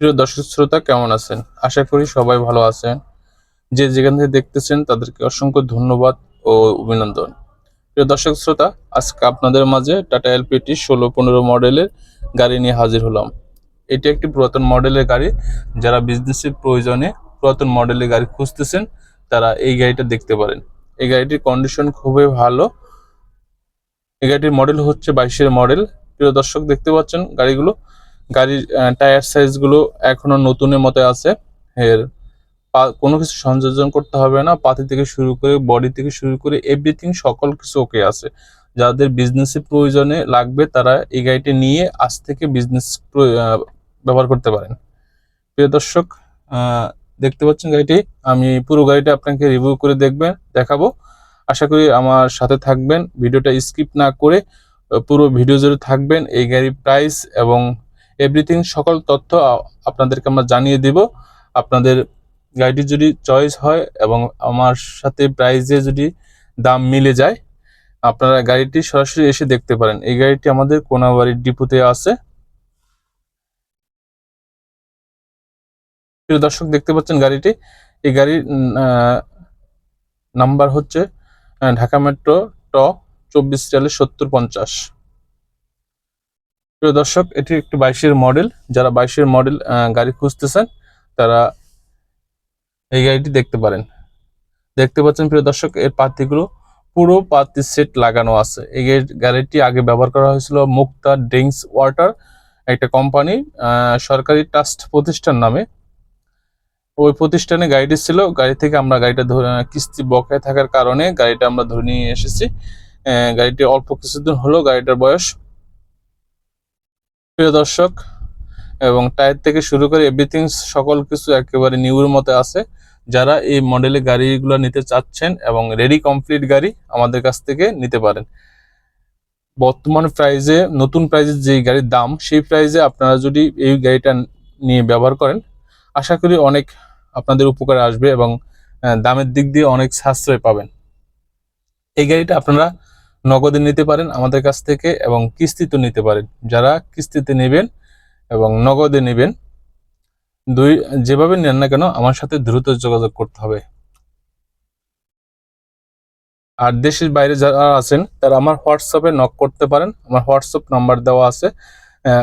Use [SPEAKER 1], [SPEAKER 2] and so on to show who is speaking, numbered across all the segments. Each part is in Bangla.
[SPEAKER 1] প্রিয় দর্শক শ্রোতা, কেমন আছেন? আশা করি সবাই ভালো আছেন। যে যেখান থেকে দেখতেছেন, তাদেরকে অসংখ্য ধন্যবাদ ও অভিনন্দন। প্রিয় দর্শক শ্রোতা, আজকে আপনাদের মাঝে টাটা এলপিটি ষোলো পনেরো মডেলের গাড়ি নিয়ে হাজির হলাম। এটি একটি পুরাতন মডেলের গাড়ি। যারা বিজনেসের প্রয়োজনে পুরাতন মডেলের গাড়ি খুঁজতেছেন, তারা এই গাড়িটা দেখতে পারেন। এই গাড়িটির কন্ডিশন খুবই ভালো। এই গাড়িটির মডেল হচ্ছে বাইশের মডেল প্রিয় দর্শক, দেখতে পাচ্ছেন গাড়িগুলো। গাড়ির টায়ার সাইজগুলো এখনও নতুনের মতো আছে। এর কোনো কিছু সংযোজন করতে হবে না। পাতি থেকে শুরু করে বডি থেকে শুরু করে এভরিথিং সকল কিছু ওকে আছে। যাদের বিজনেসের প্রয়োজনে লাগবে তারা এই গাড়িটি নিয়ে আজ থেকে বিজনেস ব্যবহার করতে পারেন। প্রিয় দর্শক দেখতে পাচ্ছেন গাড়িটি? আমি পুরো গাড়িটা আপনাকে রিভিউ করে দেখবেন, দেখাবো। আশা করি আমার সাথে থাকবেন। ভিডিওটা স্কিপ না করে পুরো ভিডিও জুড়ে থাকবেন। এই গাড়ির প্রাইস এবং এভরিথিং সকল তথ্য আপনাদেরকে আমরা জানিয়ে দিব। আপনাদের গাড়িটি যদি চয়েস হয় এবং আমার সাথে প্রাইসে যদি দাম মিলে যায়, আপনারা গাড়িটি সরাসরি এসে দেখতে পারেন। এই গাড়িটি আমাদের কোনাবাড়ির ডিপুতে আছে। দর্শক, দেখতে পাচ্ছেন গাড়িটি। এই গাড়ির নাম্বার হচ্ছে ঢাকা মেট্রো ট, চব্বিশ চালের সত্তর পঞ্চাশ। প্রিয় দর্শক, এটি একটি বাইশের মডেল। যারা বাইশের মডেল গাড়ি খুঁজতেছেন, তারা এই গাড়িটি দেখতে পারেন। দেখতে পাচ্ছেন প্রিয় দর্শক, এর পাতিগুলো পুরো পাতি সেট লাগানো আছে। এই গাড়িটি আগে ব্যবহার করা হয়েছিল মুক্তা ড্রিঙ্কস ওয়াটার, একটা কোম্পানি সরকারি ট্রাস্ট প্রতিষ্ঠান নামে। ওই প্রতিষ্ঠানে গাড়িটি ছিল। গাড়ি থেকে আমরা গাড়িটা ধরে কিস্তি বকায় থাকার কারণে গাড়িটা আমরা ধরে নিয়ে এসেছি। গাড়িটি অল্প কিছুদিন হলো গাড়িটার বয়স প্রিয় দর্শক, এবং টায়ার থেকে শুরু করে এভরিথিং সকল কিছু একেবারে নিউর মতো আছে। যারা এই মডেলের গাড়িগুলো নিতে চাচ্ছেন এবং রেডি কমপ্লিট গাড়ি আমাদের কাছ থেকে নিতে পারেন। বর্তমান প্রাইজে নতুন প্রাইজে যে গাড়ির দাম, সেই প্রাইজে আপনারা যদি এই গাড়িটা নিয়ে ব্যবহার করেন, আশা করি অনেক আপনাদের উপকারে আসবে এবং দামের দিক দিয়ে অনেক সাশ্রয় পাবেন। এই গাড়িটা আপনারা নগদে নিতে পারেন আমাদের কাছ থেকে এবং কিস্তিতে নিতে পারেন। যারা কিস্তিতে নেবেন এবং নগদে নেবেন, দুই, যেভাবে নেন না কেন আমার সাথে দ্রুত যোগাযোগ করতে হবে। আর দেশের বাইরে যারা আছেন, তারা আমার হোয়াটসঅ্যাপে নক করতে পারেন। আমার হোয়াটসঅ্যাপ নাম্বার দেওয়া আছে।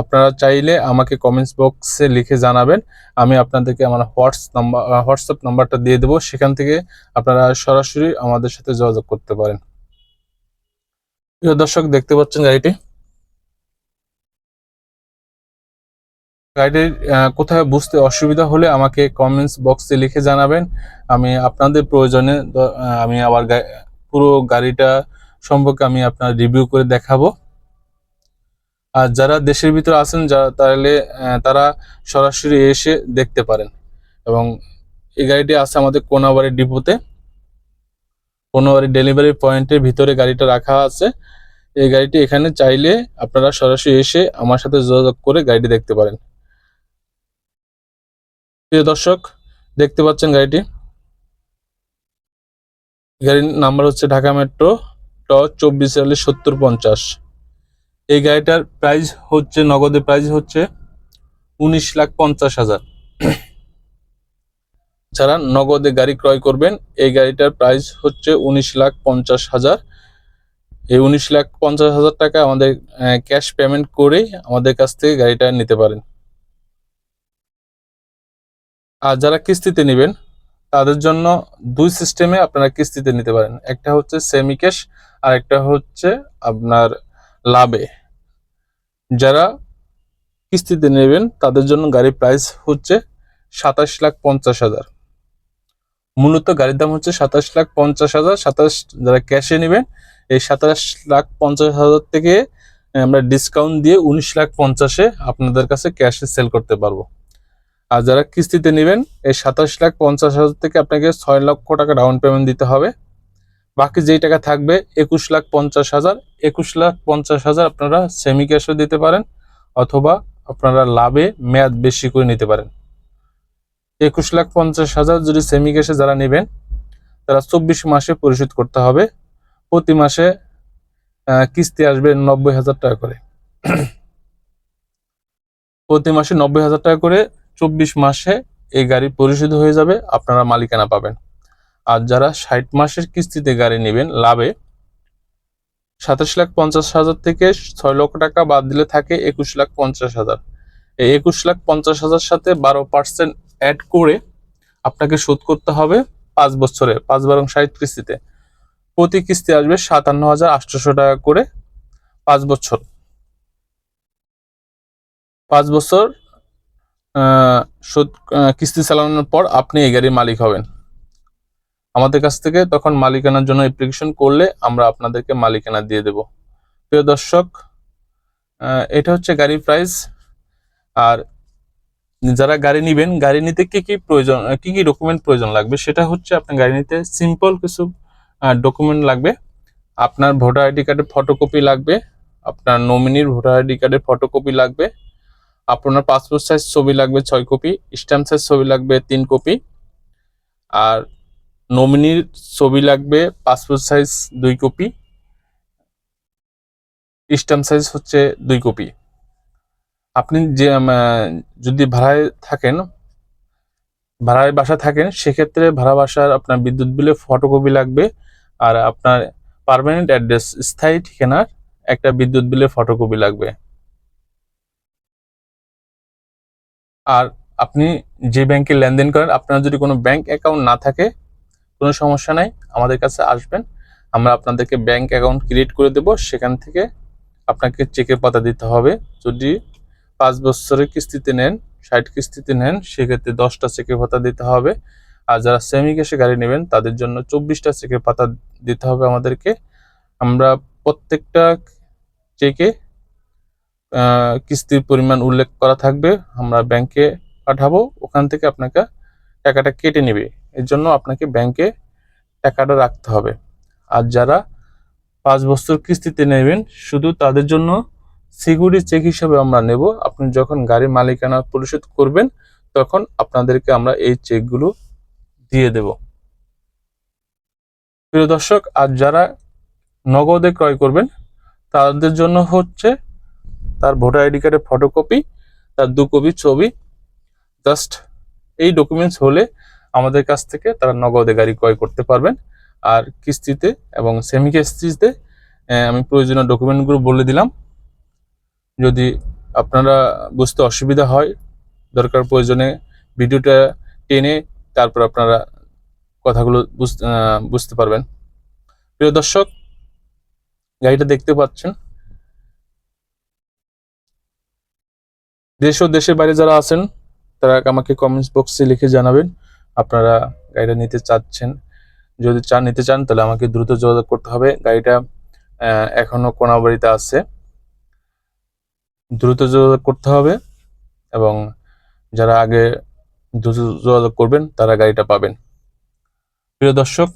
[SPEAKER 1] আপনারা চাইলে আমাকে কমেন্টস বক্সে লিখে জানাবেন। আমি আপনাদেরকে আমার হোয়াটস নাম্বার, হোয়াটসঅ্যাপ নাম্বারটা দিয়ে দেবো। সেখান থেকে আপনারা সরাসরি আমাদের সাথে যোগাযোগ করতে পারেন। প্রিয় দর্শক, দেখতে পাচ্ছেন গাড়িটি? গাড়িটির কোথায় বুঝতে অসুবিধা হলে আমাকে কমেন্টস বক্সে লিখে জানাবেন। আমি আপনাদের প্রয়োজনে আমি আবার পুরো গাড়িটা সম্পর্কে আমি আপনার রিভিউ করে দেখাবো। আর যারা দেশের ভিতরে আছেন যারা তাহলে তারা সরাসরি এসে দেখতে পারেন। এবং এই গাড়িটি আছে আমাদের কোনাবাড়ি ডিপোতে। কোনাবাড়ি ডেলিভারি পয়েন্টের ভিতরে গাড়িটা রাখা আছে। এই গাড়িটি এখানে চাইলে আপনারা সরাসরি এসে আমার সাথে যোগাযোগ করে গাড়িটি দেখতে পারেন। প্রিয় দর্শক, দেখতে পাচ্ছেন গাড়িটি। গাড়ির নাম্বার হচ্ছে ঢাকা মেট্রো ট চব্বিশ চাল্লিশ সত্তর পঞ্চাশ। এই গাড়িটার প্রাইস হচ্ছে নগদের প্রাইস হচ্ছে উনিশ লাখ পঞ্চাশ হাজার। যারা নগদে গাড়ি ক্রয় করবেন। এই গাড়িটার প্রাইস হচ্ছে উনিশ লাখ পঞ্চাশ হাজার। এই উনিশ লাখ পঞ্চাশ হাজার টাকা আমাদের ক্যাশ পেমেন্ট করে আমাদের কাছ থেকে গাড়িটা নিতে পারেন। আর যারা কিস্তিতে নেবেন, তাদের জন্য দুই সিস্টেমে আপনারা কিস্তিতে নিতে পারেন। একটা হচ্ছে সেমি ক্যাশ আর একটা হচ্ছে আপনার লাভে। যারা কিস্তিতে নেবেন, তাদের জন্য গাড়ির প্রাইস হচ্ছে সাতাশ লাখ পঞ্চাশ হাজার। মূলত গাড়ির দাম হচ্ছে সাতাশ লাখ পঞ্চাশ হাজার। সাতাশ যারা ক্যাশে নেবেন, এই সাতাশ লাখ পঞ্চাশ হাজার থেকে আমরা ডিসকাউন্ট দিয়ে উনিশ লাখ পঞ্চাশে আপনাদের কাছে ক্যাশে সেল করতে পারব। আর যারা কিস্তিতে নেবেন, এই সাতাশ লাখ পঞ্চাশ হাজার থেকে আপনাকে ছয় লক্ষ টাকা ডাউন পেমেন্ট দিতে হবে। বাকি যেই টাকা থাকবে, একুশ লাখ পঞ্চাশ হাজার। একুশ লাখ পঞ্চাশ হাজার আপনারা সেমি ক্যাশে দিতে পারেন, অথবা আপনারা লাভে মেয়াদ বেশি করে নিতে পারেন। একুশ লাখ পঞ্চাশ হাজার যদি সেমি ক্যাশে যারা নেবেন, তারা চব্বিশ মাসে পরিশোধ করতে হবে। প্রতি মাসে কিস্তি আসবে নব্বই হাজার টাকা করে। প্রতি মাসে নব্বই হাজার টাকা করে চব্বিশ মাসে এই গাড়ি পরিশোধ হয়ে যাবে, আপনারা মালিকানা পাবেন। আর যারা ষাট মাসের কিস্তিতে গাড়ি নেবেন, লাভে সাতাশ লাখ পঞ্চাশ হাজার থেকে ছয় লক্ষ টাকা বাদ দিলে থাকে একুশ লাখ পঞ্চাশ হাজার। এই একুশ লাখ পঞ্চাশ হাজার সাথে বারো পার্সেন্ট অ্যাড করে আপনাকে শোধ করতে হবে পাঁচ বছরে, পাঁচ বারং ষাট কিস্তিতে প্রতি কিস্তি আসবে সাতান্ন হাজার আটশোশো টাকা করে পাঁচ বছর। পাঁচ বছর শোধ কিস্তি চালানোর পর আপনি এই গাড়ির মালিক হবেন। আমাদের কাছ থেকে তখন মালিকানার জন্য অ্যাপ্লিকেশন করলে আমরা আপনাদেরকে মালিকানা দিয়ে দেব। প্রিয় দর্শক এটা হচ্ছে গাড়ির প্রাইস আর যারা গাড়ি নিবেন, গাড়ি নিতে কি কি প্রয়োজন কি কি ডকুমেন্ট প্রয়োজন লাগবে? সেটা হচ্ছে আপনার গাড়ি নিতে সিম্পল কিছু ডকুমেন্ট লাগবে। আপনার ভোটার আইডি কার্ডের ফটোকপি লাগবে, আপনার নমিনির ভোটার আইডি কার্ডের ফটোকপি লাগবে, আপনার পাসপোর্ট সাইজ ছবি লাগবে ছয় কপি স্ট্যাম্প সাইজ ছবি লাগবে তিন কপি আর নমিনির ছবি লাগবে পাসপোর্ট সাইজ দুই কপি স্ট্যাম্প সাইজ হচ্ছে দুই কপি আপনি যে যদি ভাড়ায় থাকেন, ভাড়ায় বাসা থাকেন, সেক্ষেত্রে ভাড়া বাসার আপনার বিদ্যুৎ বিলে ফটোকপি লাগবে আর আপনার পারমানেন্ট অ্যাড্রেস স্থায়ী ঠিকানার একটা বিদ্যুৎ বিলের ফটোকপি লাগবে। আর আপনি যে ব্যাংকে লেনদেন করেন, আপনার যদি কোনো ব্যাংক অ্যাকাউন্ট না থাকে, কোনো সমস্যা নাই, আমাদের কাছে আসবেন, আমরা আপনাদেরকে ব্যাংক অ্যাকাউন্ট ক্রিয়েট করে দেব, সেখান থেকে আপনাকে চেকের পাতা দিতে হবে। যদি পাঁচ বছরের কিস্তিতে নেন, ষাট কিস্তিতে নেন, সেক্ষেত্রে দশটা চেকের পাতা দিতে হবে। আর যারা সেমি ক্যাশে গাড়ি নেবেন, তাদের জন্য চব্বিশটা চেকের পাতা দিতে হবে আমাদেরকে। আমরা প্রত্যেকটা চেকে কিস্তির পরিমাণ উল্লেখ করা থাকবে। আমরা ব্যাংকে পাঠাবো, ওখান থেকে আপনাকে টাকাটা কেটে নেবে। এর জন্য আপনাকে ব্যাংকে টাকাটা রাখতে হবে। আর যারা পাঁচ বছর কিস্তিতে নেবেন, শুধু তাদের জন্য সিকিউরিটি চেক হিসেবে আমরা নেব। আপনি যখন গাড়ির মালিকানা পরিশোধ করবেন, তখন আপনাদেরকে আমরা এই চেকগুলো দিয়ে দেব। প্রিয় দর্শক, আর যারা নগদে ক্রয় করবেন, তাদের জন্য হচ্ছে তার ভোটার আইডি কার্ডের ফটোকপি তার দু কপি ছবি জাস্ট এই ডকুমেন্টস হলে আমাদের কাছ থেকে তারা নগদে গাড়ি ক্রয় করতে পারবেন। আর কিস্তিতে এবং সেমি কিস্তিতে আমি প্রয়োজনীয় ডকুমেন্টগুলো বলে দিলাম। যদি আপনারা বুঝতে অসুবিধা হয় দরকার প্রয়োজনে ভিডিওটা টেনে তারপর আপনারা কথাগুলো বুঝ- বুঝতে পারবেন। প্রিয় দর্শক গাড়িটা দেখতে পাচ্ছেন। দেশ ও দেশের বাইরে যারা আছেন তারা আমাকে কমেন্টস বক্সে লিখে জানাবেন। আপনারা গাড়িটা নিতে চাচ্ছেন যদি চান নিতে চান তাহলে আমাকে দ্রুত যোগাযোগ করতে হবে। গাড়িটা আহ, এখনও কোনাবাড়িতে আছে। দ্রুত যোগাযোগ করতে হবে এবং যারা আগে দ্রুত যোগাযোগ করবেন, তারা গাড়িটা পাবেন। প্রিয় দর্শক,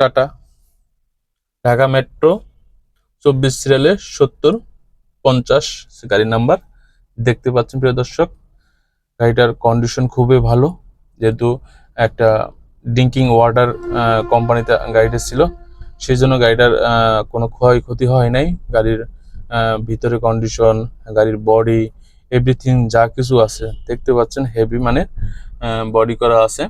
[SPEAKER 1] টাটা। ঢাকা মেট্রো, চব্বিশ সিরিয়ালে সত্তর, পঞ্চাশ গাড়ির নাম্বার দেখতে পাচ্ছেন প্রিয় দর্শক। গাড়িটার কন্ডিশন খুবই ভালো, যেহেতু একটা ড্রিঙ্কিং ওয়াটার কোম্পানিতে গাড়িটা ছিল, সেই জন্য গাড়িটার কোনো ক্ষয়ক্ষতি হয় নাই। গাড়ির ভিতরে কন্ডিশন গাড়ির বডি এভরিথিং যা কিছু আছে। দেখতে পাচ্ছেন হেভি মানে বডি করা আছে।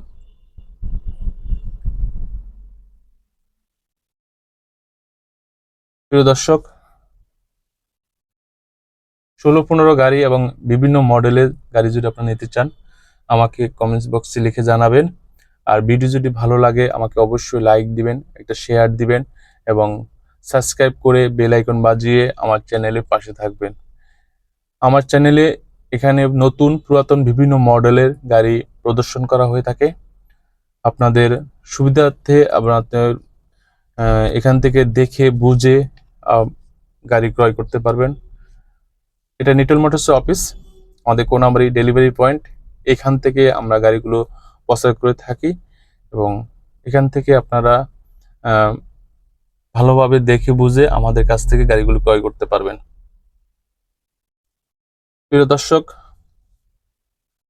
[SPEAKER 1] প্রিয় দর্শক, ষোলো পনেরো গাড়ি এবং বিভিন্ন মডেলের গাড়ি যদি আপনারা নিতে চান, আমাকে কমেন্টস বক্সে লিখে জানাবেন। আর ভিডিও যদি ভালো লাগে, আমাকে অবশ্যই লাইক দিবেন, একটা শেয়ার দিবেন এবং সাবস্ক্রাইব করে বেল আইকন বাজিয়ে আমার চ্যানেলের পাশে থাকবেন। আমার চ্যানেলে এখানে নতুন, পুরাতন বিভিন্ন মডেলের গাড়ি প্রদর্শন করা হয়ে থাকে। আপনাদের সুবিধার্থে আপনাদের এখান থেকে দেখে, বুঝে গাড়ি ক্রয় করতে পারবেন। এটা নিটল মোটরসের অফিস আমাদের কোনাবাড়ি ডেলিভারি পয়েন্ট এখান থেকে আমরা গাড়িগুলো প্রচার করে থাকি এবং এখান থেকে আপনারা ভালোভাবে দেখে বুঝে আমাদের কাছ থেকে গাড়িগুলো ক্রয় করতে পারবেন। প্রিয় দর্শক,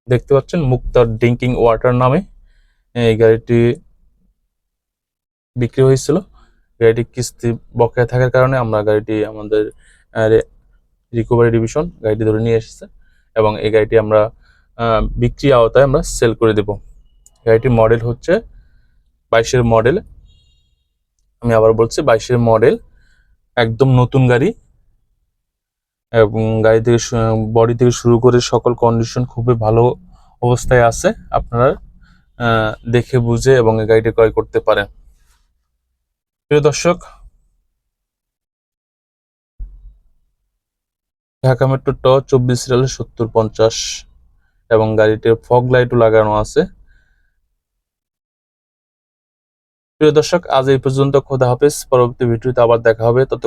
[SPEAKER 1] দেখতে পাচ্ছেন মুক্তার ড্রিঙ্কিং ওয়াটার নামে এই গাড়িটি বিক্রি হয়েছিল। গাড়িটি কিস্তি বকেয়া থাকার কারণে আমরা গাড়িটি আমাদের রিকভারি ডিভিশন গাড়িটি ধরে নিয়ে এসেছে এবং এই গাড়িটি আমরা বিক্রি আওতায় আমরা সেল করে দেব। গাড়িটির মডেল হচ্ছে বাইশের মডেল আমি আবার বলছি বাইশের মডেল, একদম নতুন গাড়ি। এবং গাড়ি থেকে বডি থেকে শুরু করে সকল কন্ডিশন খুবই ভালো অবস্থায় আছে। আপনারা দেখে বুঝে এবং এই গাড়িটি ক্রয় করতে পারেন। প্রিয় দর্শক, ঢাকা মেট্রো ট চব্বিশ সিরিয়াল সত্তর পঞ্চাশ এবং গাড়িটির ফগ লাইটও লাগানো আছে। প্রিয় দর্শক আজ এই পর্যন্ত খোদা হাফেজ। পরবর্তী ভিডিওতে আবার দেখা হবে। তত